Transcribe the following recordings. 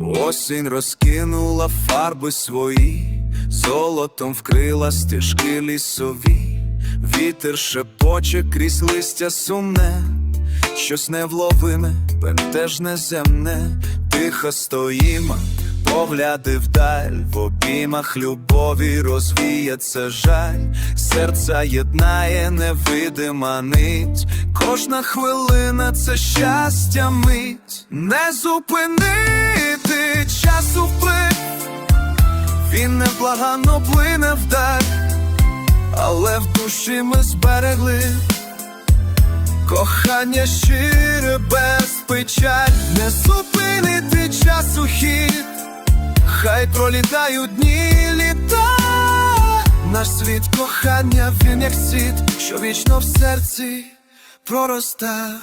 Осінь розкинула фарби свої, золотом вкрила стежки лісові, вітер шепоче крізь листя сумне, щось невловиме, бентежне земне, тихо стоїмо, погляди вдаль, в обіймах любові розвіється жаль, серця єднає невидима нить, кожна хвилина це щастя мить, не зупинити часу вплив, він невблаганно плине вдаль, але в душі ми зберегли. Кохання щире без печаль, не зупинити часу хід, хай пролітають дні літа, наш світ кохання, він як світ, що вічно в серці пророста.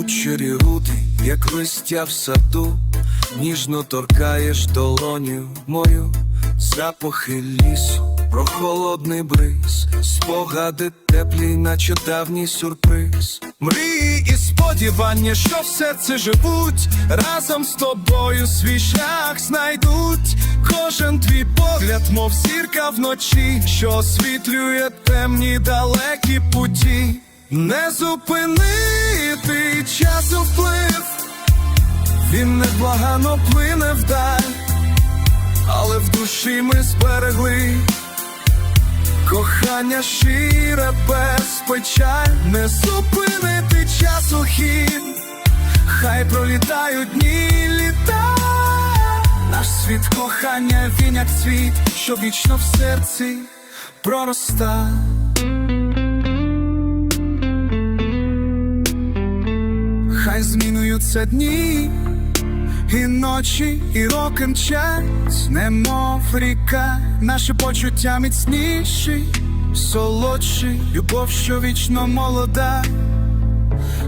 Кучері руди, як листя в саду, ніжно торкаєш долоню мою, запахи лісу, прохолодний бриз, спогади теплі, наче давній сюрприз. Мрії і сподівання, що в серці живуть, разом з тобою свій шлях знайдуть. Кожен твій погляд, мов зірка вночі, що освітлює темні далекі путі. Не зупинити часу вплив, він невблагано плине вдаль, але в душі ми зберегли кохання щире без печаль, не зупинити часу хід, хай пролітають дні літа, наш світ кохання, він як цвіт, що вічно в серці пророста. Хай змінюються дні, і ночі, і роки мчать, немов ріка, наші почуття міцніші, солодші, любов, що вічно молода.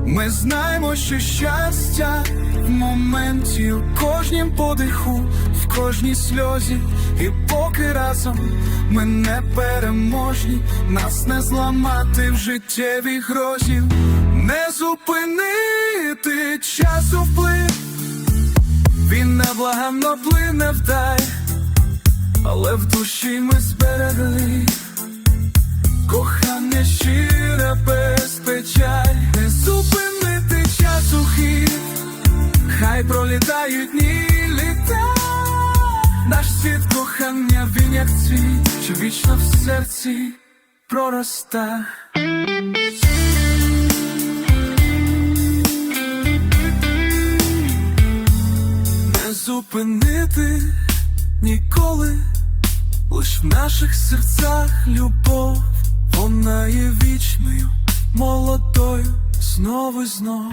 Ми знаємо, що щастя в моменті, у кожнім подиху, в кожній сльозі, і поки разом ми не переможні, нас не зламати в життєвій грозі, не зупинити він неблаганно плине вдай, але в душі ми зберегли. Кохання щире без печаль, не зупинити часу хід, хай пролітають дні літа, наш світ кохання, він як цвіт, що вічно в серці пророста. Зупинити ніколи. Лиш в наших серцях любов, вона є вічною, молодою, знов і знов.